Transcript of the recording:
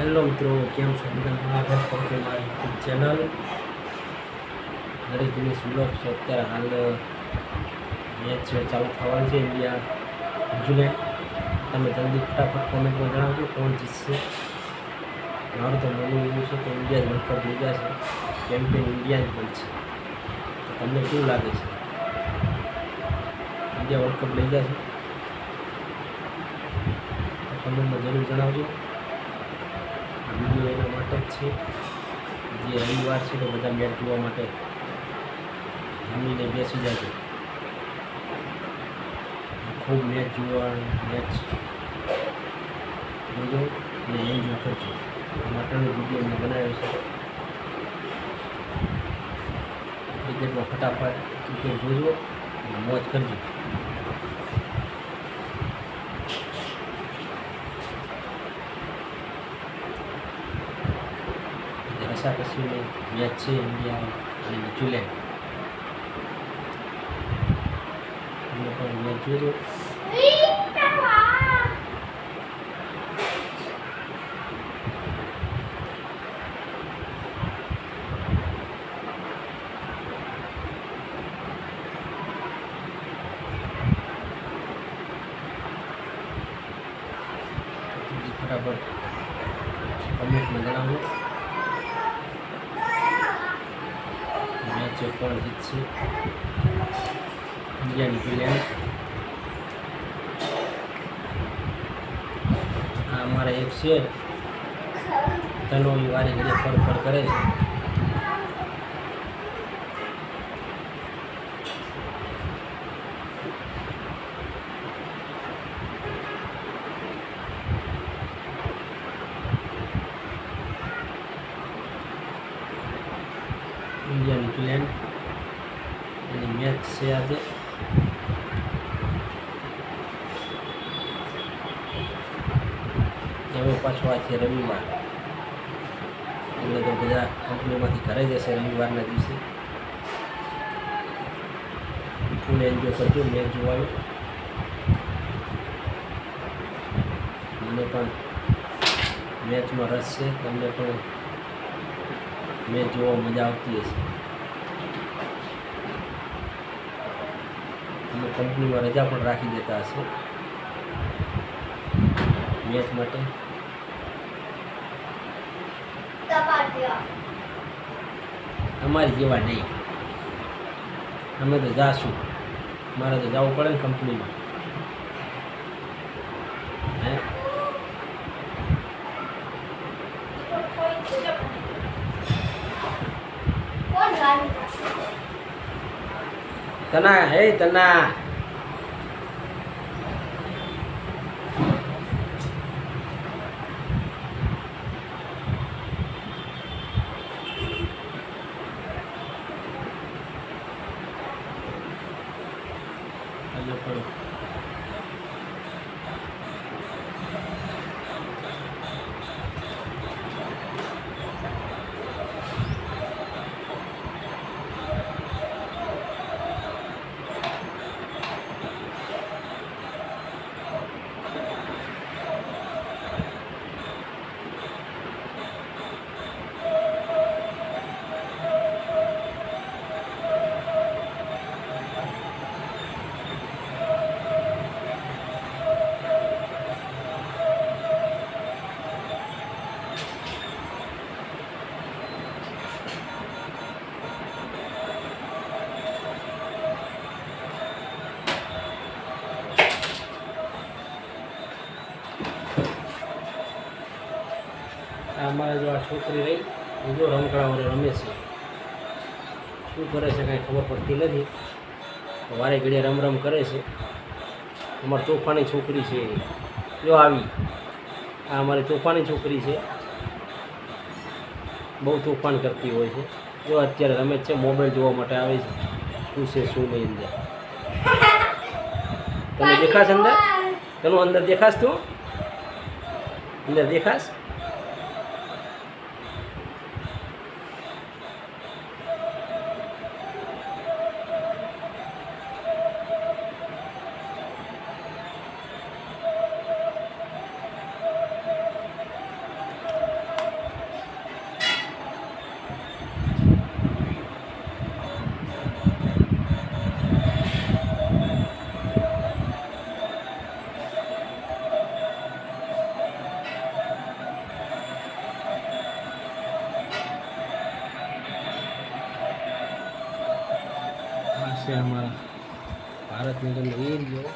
Hello મિત્રો, કેમ છો બધા? સ્વાગત કરું છું મારી યુટ્યુબ ચેનલ. દરેક દિનેશ વ્લોગ છે. અત્યારે હાલ મેચ ચાલુ થવાની છે ઇન્ડિયા ન્યુઝીલેન્ડ તમે જલ્દી ફટાફટ કોમેન્ટમાં જણાવજો કોણ જીતશે. મારું તો માનવું એવું છે કે ઇન્ડિયા વર્લ્ડ કપ લઈ કેમ કે ઇન્ડિયા જ હોય તો તમને કેવું લાગે છે? ઇન્ડિયા વર્લ્ડ કપ લઈ ગયા છે? કમેન્ટમાં જરૂર જણાવજો. વીડિયો એના માટે જ છે. જે રવિવાર છે તો બધા મેચ જોવા માટે જમીને બેસી જાય ખૂબ મેચ જોવા મેચ જોજો અને એન્જોય કરજો. માટેનો વીડિયો મેં બનાવ્યો છે. ક્રિકેટમાં ફટાફટ ક્રિકેટ જોજો અને મોજ કરજો. રસાકસીની મેચ છે ઇન્ડિયા અને ન્યુઝીલેન્ડ તમે પણ મેચ જોજો જલ્દી ફટાફટ કમેન્ટમાં જણાવો મેચ કોણ જીતશે ઇન્ડિયા ન્યુઝીલેન્ડ આ એક છે. એ વારી ફર કરે ઇન્ડિયા ન્યુઝીલેન્ડ એની મેચ છે આજે. એમાં પાછો આ છે રવિવાર. એટલે તો બધા કંપનીમાંથી ઘરે જશે રવિવારના દિવસે. ફૂલ એન્જોય કરજો મેચ જોવાનું. મને પણ મેચમાં રસ છે. તમને પણ મેચ જોવા મજા આવતી હશે. અમુક કંપનીમાં રજા પણ રાખી દેતા હશે. મેચ માટે. અમારી જેવા નહીં. અમે તો જાશું. મારે તો જવું પડે ને કંપનીમાં. હે? તના હે તના હજુ પણ અમારે જો આ છોકરી રહી બીજો જો રમકડા વડે રમે છે. શું કરે છે કાંઈ ખબર પડતી નથી. વારે ઘડીએ રમ રમ કરે છે. અમારી તોફાની છોકરી છે. જો આવી. આ અમારી તોફાની છોકરી છે. બહુ તોફાન કરતી હોય છે. જો અત્યારે રમે છે, મોબાઈલ જોવા માટે આવે છે. શું છે, શું નહીં અંદર. તમે દેખાશ અંદર? તને અંદર દેખાશ તું? અંદર દેખાશ? છે અમારા ભારતનો તમે એરિયો.